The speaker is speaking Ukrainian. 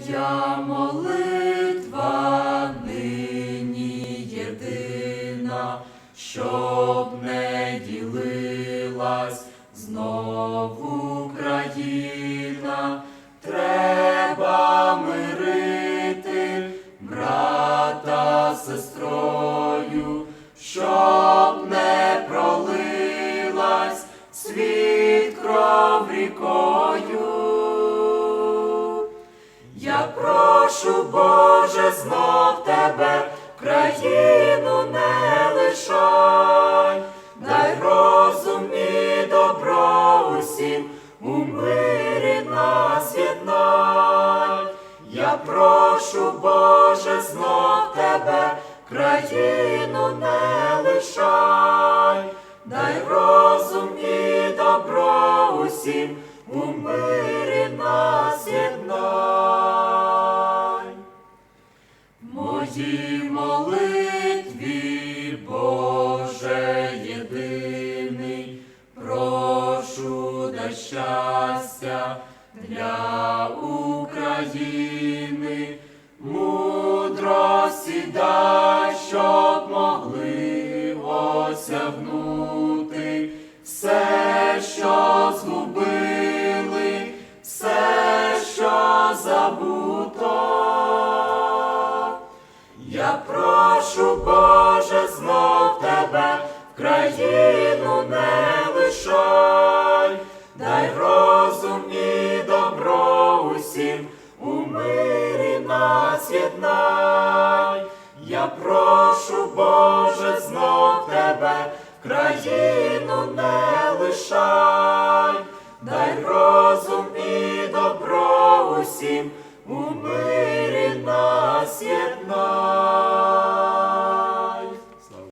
Моя молитва нині єдина, щоб не ділилась знову країна, треба мирити брата з сестрою, щоб не пролилась світ кров рікою. Прошу, Боже, знов тебе, країну не лишай, дай розум і добро усім, у мирі нас єднай. Я прошу, Боже, знов тебе, країну не лишай, дай розум і добро усім, у мирі нас В моїй молитві, Боже єдиний, прошу дай щастя для України, мудрості дай, щоб могли осягнути все, що згубили, все, що забуто. Прошу, Боже, знов тебе, в країну не лишай, дай розум і добро усім, у мирі нас єднай. Я прошу, Боже, знов тебе, в країну не лишай, дай розум і добро усім, у мирі.